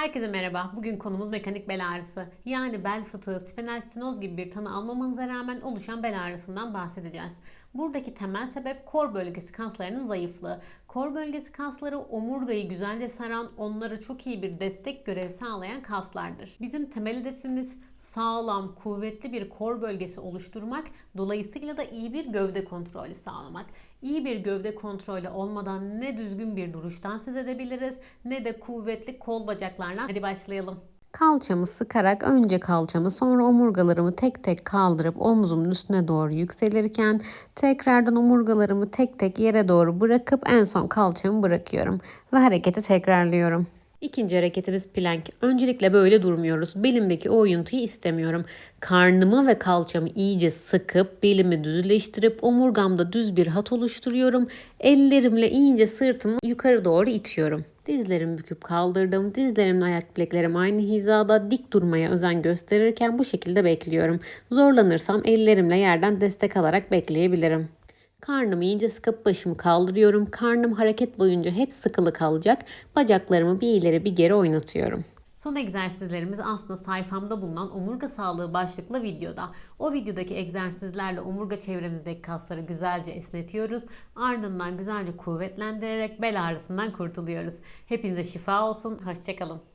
Herkese merhaba. Bugün konumuz mekanik bel ağrısı. Yani bel fıtığı, spinal stenoz gibi bir tanı almamanıza rağmen oluşan bel ağrısından bahsedeceğiz. Buradaki temel sebep kor bölgesi kaslarının zayıflığı. Kor bölgesi kasları omurgayı güzelce saran, onlara çok iyi bir destek görevi sağlayan kaslardır. Bizim temel hedefimiz sağlam, kuvvetli bir kor bölgesi oluşturmak, dolayısıyla da iyi bir gövde kontrolü sağlamak. İyi bir gövde kontrolü olmadan ne düzgün bir duruştan söz edebiliriz ne de kuvvetli kol bacaklarla. Hadi başlayalım. Kalçamı sıkarak önce kalçamı sonra omurgalarımı tek tek kaldırıp omzumun üstüne doğru yükselirken tekrardan omurgalarımı tek tek yere doğru bırakıp en son kalçamı bırakıyorum ve hareketi tekrarlıyorum. İkinci hareketimiz plank. Öncelikle böyle durmuyoruz. Belimdeki o oyuntuyu istemiyorum. Karnımı ve kalçamı iyice sıkıp belimi düzleştirip omurgamda düz bir hat oluşturuyorum. Ellerimle iyice sırtımı yukarı doğru itiyorum. Dizlerimi büküp kaldırdım. Dizlerimle ayak bileklerim aynı hizada dik durmaya özen gösterirken bu şekilde bekliyorum. Zorlanırsam ellerimle yerden destek alarak bekleyebilirim. Karnımı iyice sıkıp başımı kaldırıyorum. Karnım hareket boyunca hep sıkılı kalacak. Bacaklarımı bir ileri bir geri oynatıyorum. Son egzersizlerimiz aslında sayfamda bulunan omurga sağlığı başlıklı videoda. O videodaki egzersizlerle omurga çevremizdeki kasları güzelce esnetiyoruz. Ardından güzelce kuvvetlendirerek bel ağrısından kurtuluyoruz. Hepinize şifa olsun. Hoşçakalın.